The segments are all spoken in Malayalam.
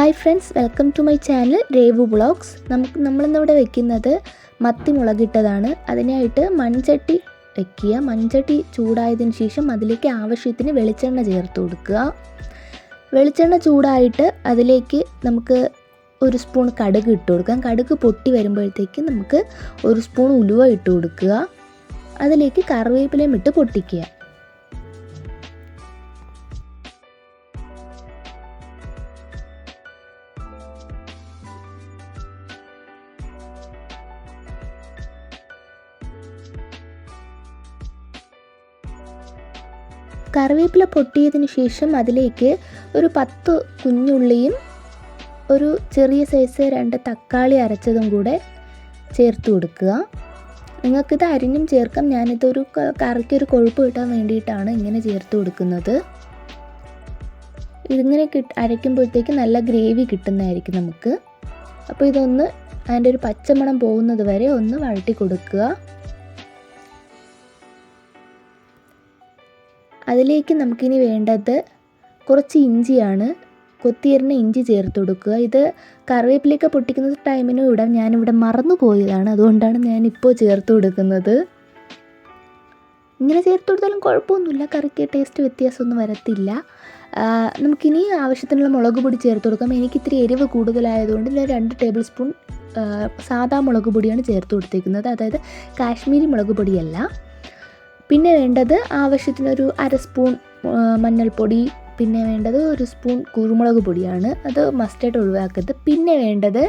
Hi friends welcome to my channel Revu blogs നമുക്ക് നമ്മളിന്നിവിടെ വെക്കുന്നത് മത്തി മുളകിട്ടതാണ്. അതിനായിട്ട് മൺചട്ടി വെക്കുക. മൺചട്ടി ചൂടായതിന് ശേഷം അതിലേക്ക് ആവശ്യത്തിന് വെളിച്ചെണ്ണ ചേർത്ത് കൊടുക്കുക. വെളിച്ചെണ്ണ ചൂടായിട്ട് അതിലേക്ക് നമുക്ക് ഒരു സ്പൂൺ കടുക് ഇട്ട് കൊടുക്കാം. കടുക് പൊട്ടി വരുമ്പോഴത്തേക്ക് നമുക്ക് ഒരു സ്പൂൺ ഉലുവ ഇട്ട് കൊടുക്കുക. അതിലേക്ക് കറിവേപ്പിലയും ഇട്ട് പൊട്ടിക്കുക. കറിവേപ്പില പൊട്ടിയതിന് ശേഷം അതിലേക്ക് ഒരു പത്ത് കുഞ്ഞുള്ളിയും ഒരു ചെറിയ സൈസ് രണ്ട് തക്കാളി അരച്ചതും കൂടെ ചേർത്ത് കൊടുക്കുക. നിങ്ങൾക്കിത് അരിഞ്ഞും ചേർക്കാം. ഞാനിതൊരു കറിക്കൊരു കൊഴുപ്പ് കിട്ടാൻ വേണ്ടിയിട്ടാണ് ഇങ്ങനെ ചേർത്ത് കൊടുക്കുന്നത്. ഇതിങ്ങനെ കിട്ട് അരയ്ക്കുമ്പോഴത്തേക്ക് നല്ല ഗ്രേവി കിട്ടുന്നതായിരിക്കും നമുക്ക്. അപ്പോൾ ഇതൊന്ന് അതിന്റെ ഒരു പച്ചമണം പോകുന്നത് വരെ ഒന്ന് വഴട്ടി കൊടുക്കുക. അതിലേക്ക് നമുക്കിനി വേണ്ടത് കുറച്ച് ഇഞ്ചിയാണ്. കൊത്തിയരിഞ്ഞ ഇഞ്ചി ചേർത്ത് കൊടുക്കുക. ഇത് കറിവേപ്പിലേക്ക് പൊട്ടിക്കുന്ന ടൈമിനും ഇവിടെ ഞാനിവിടെ മറന്നു പോയതാണ്. അതുകൊണ്ടാണ് ഞാനിപ്പോൾ ചേർത്ത് കൊടുക്കുന്നത്. ഇങ്ങനെ ചേർത്ത് കൊടുത്താലും കുഴപ്പമൊന്നുമില്ല. കറിക്ക് ടേസ്റ്റ് വ്യത്യാസമൊന്നും വരത്തില്ല. നമുക്കിനി ആവശ്യത്തിനുള്ള മുളക് പൊടി ചേർത്ത് കൊടുക്കാം. എനിക്ക് ഇത്തിരി എരിവ് കൂടുതലായതുകൊണ്ട് ഞാൻ രണ്ട് ടേബിൾ സ്പൂൺ സാധാ മുളക് പൊടിയാണ് ചേർത്ത് കൊടുത്തേക്കുന്നത്. അതായത് കാശ്മീരി മുളക് പൊടിയല്ല. പിന്നെ വേണ്ടത് ആവശ്യത്തിനൊരു അര സ്പൂൺ മഞ്ഞൾപ്പൊടി പിന്നെ വേണ്ടത് ഒരു സ്പൂൺ കുരുമുളക് പൊടിയാണ്. അത് മസ്റ്റായിട്ട് ഒഴിവാക്കരുത്. പിന്നെ വേണ്ടത്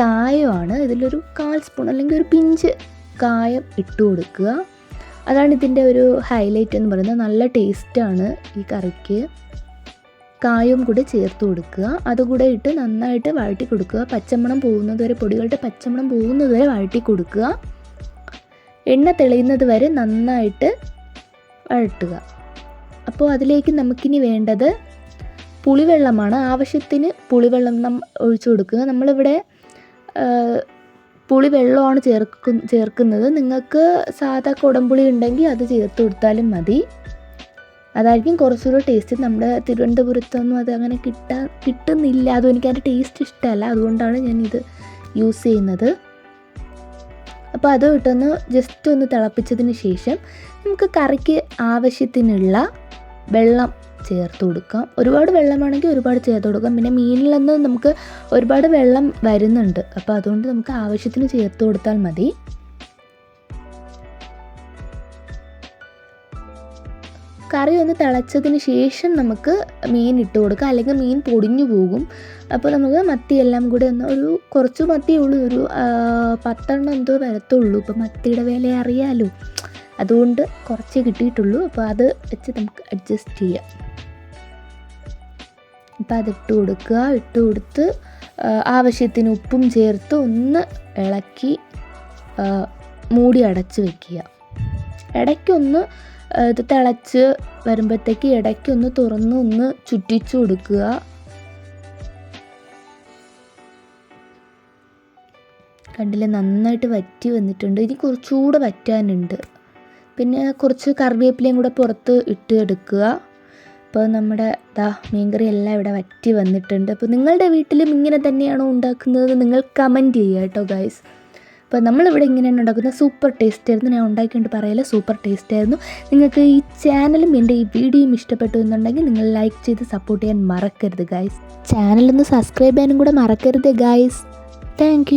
കായമാണ്. ഇതിലൊരു കാൽ സ്പൂൺ അല്ലെങ്കിൽ ഒരു പിഞ്ച് കായം ഇട്ട് കൊടുക്കുക. അതാണ് ഇതിന്റെ ഒരു ഹൈലൈറ്റ് എന്ന് പറയുന്നത്. നല്ല ടേസ്റ്റാണ് ഈ കറിക്ക്. കായും കൂടെ ചേർത്ത് കൊടുക്കുക. അതുകൂടെ ഇട്ട് നന്നായിട്ട് വഴറ്റി കൊടുക്കുക. പച്ചമണം പോകുന്നതുവരെ പൊടികളുടെ പച്ചമണം പോകുന്നതുവരെ വഴട്ടി കൊടുക്കുക. എണ്ണ തെളിയുന്നത് വരെ നന്നായിട്ട് വഴട്ടുക അപ്പോൾ അതിലേക്ക് നമുക്കിനി വേണ്ടത് പുളിവെള്ളമാണ്. ആവശ്യത്തിന് പുളിവെള്ളം നം ഒഴിച്ചു കൊടുക്കുക. നമ്മളിവിടെ പുളിവെള്ളമാണ് ചേർക്കു ചേർക്കുന്നത്. നിങ്ങൾക്ക് സാധാ കുടംപുളി ഉണ്ടെങ്കിൽ അത് ചേർത്ത് കൊടുത്താലും മതി. അതായിരിക്കും കുറച്ചുകൂടെ ടേസ്റ്റ് നമ്മുടെ തിരുവനന്തപുരത്തൊന്നും അത് അങ്ങനെ കിട്ടാ കിട്ടുന്നില്ല. അതും എനിക്ക് അതിന്റെ ടേസ്റ്റ് ഇഷ്ടമല്ല അതുകൊണ്ടാണ് ഞാൻ ഇത് യൂസ് ചെയ്യുന്നത്. അപ്പോൾ അത് ഇട്ടൊന്ന് ജസ്റ്റ് ഒന്ന് തിളപ്പിച്ചതിന് ശേഷം നമുക്ക് കറിക്ക് ആവശ്യത്തിനുള്ള വെള്ളം ചേർത്ത് കൊടുക്കാം. ഒരുപാട് വെള്ളമാണെങ്കിൽ ഒരുപാട് ചേർത്ത് കൊടുക്കാം. പിന്നെ മീനിലൊന്നും നമുക്ക് ഒരുപാട് വെള്ളം വരുന്നുണ്ട്. അപ്പോൾ അതുകൊണ്ട് നമുക്ക് ആവശ്യത്തിന് ചേർത്ത് കൊടുത്താൽ മതി. കറി ഒന്ന് തിളച്ചതിന് ശേഷം നമുക്ക് മീൻ ഇട്ട് കൊടുക്കാം. അല്ലെങ്കിൽ മീൻ പൊടിഞ്ഞു പോകും. അപ്പോൾ നമുക്ക് മത്തി എല്ലാം കൂടി ഒന്ന് ഒരു കുറച്ച് മത്തിയേ ഉള്ളൂ. ഒരു പത്തെണ്ണം എന്തോ വരത്തുള്ളൂ. ഇപ്പോൾ മത്തിയുടെ വില അറിയാലോ. അതുകൊണ്ട് കുറച്ചേ കിട്ടിയിട്ടുള്ളൂ. അപ്പോൾ അത് വെച്ച് നമുക്ക് അഡ്ജസ്റ്റ് ചെയ്യാം. അപ്പോൾ അതിട്ട് കൊടുക്കുക. ഇട്ട് കൊടുത്ത് ആവശ്യത്തിന് ഉപ്പും ചേർത്ത് ഒന്ന് ഇളക്കി മൂടി അടച്ച് വെക്കുക. ഇടയ്ക്കൊന്ന് ഇത് തിളച്ച് വരുമ്പോഴത്തേക്ക് ഇടയ്ക്കൊന്ന് തുറന്ന് ഒന്ന് ചുറ്റിച്ചു കൊടുക്കുക. കണ്ടില്ലേ നന്നായിട്ട് വറ്റി വന്നിട്ടുണ്ട്. ഇനി കുറച്ചുകൂടെ വറ്റാനുണ്ട്. പിന്നെ കുറച്ച് കറിവേപ്പിലയും കൂടെ പുറത്ത് ഇട്ട് എടുക്കുക. അപ്പോൾ നമ്മുടെ ദാ മീൻകറി എല്ലാം ഇവിടെ വറ്റി വന്നിട്ടുണ്ട്. അപ്പോൾ നിങ്ങളുടെ വീട്ടിലും ഇങ്ങനെ തന്നെയാണോ ഉണ്ടാക്കുന്നത്? നിങ്ങൾ കമന്റ് ചെയ്യുക കേട്ടോ ഗൈസ് അപ്പോൾ നമ്മളിവിടെ ഇങ്ങനെയാണ് ഉണ്ടാക്കുന്നത് സൂപ്പർ ടേസ്റ്റ് ആയിരുന്നു. ഞാൻ ഉണ്ടാക്കിയിട്ട് പറയല സൂപ്പർ ടേസ്റ്റ് ആയിരുന്നു. നിങ്ങൾക്ക് ഈ ചാനലും എന്റെ ഈ വീഡിയോയും ഇഷ്ടപ്പെട്ടു എന്നുണ്ടെങ്കിൽ നിങ്ങൾ ലൈക്ക് ചെയ്ത് സപ്പോർട്ട് ചെയ്യാൻ മറക്കരുത് ഗായ്സ് ചാനലൊന്ന് സബ്സ്ക്രൈബ് ചെയ്യാനും കൂടെ മറക്കരുത് ഗായ്സ് താങ്ക്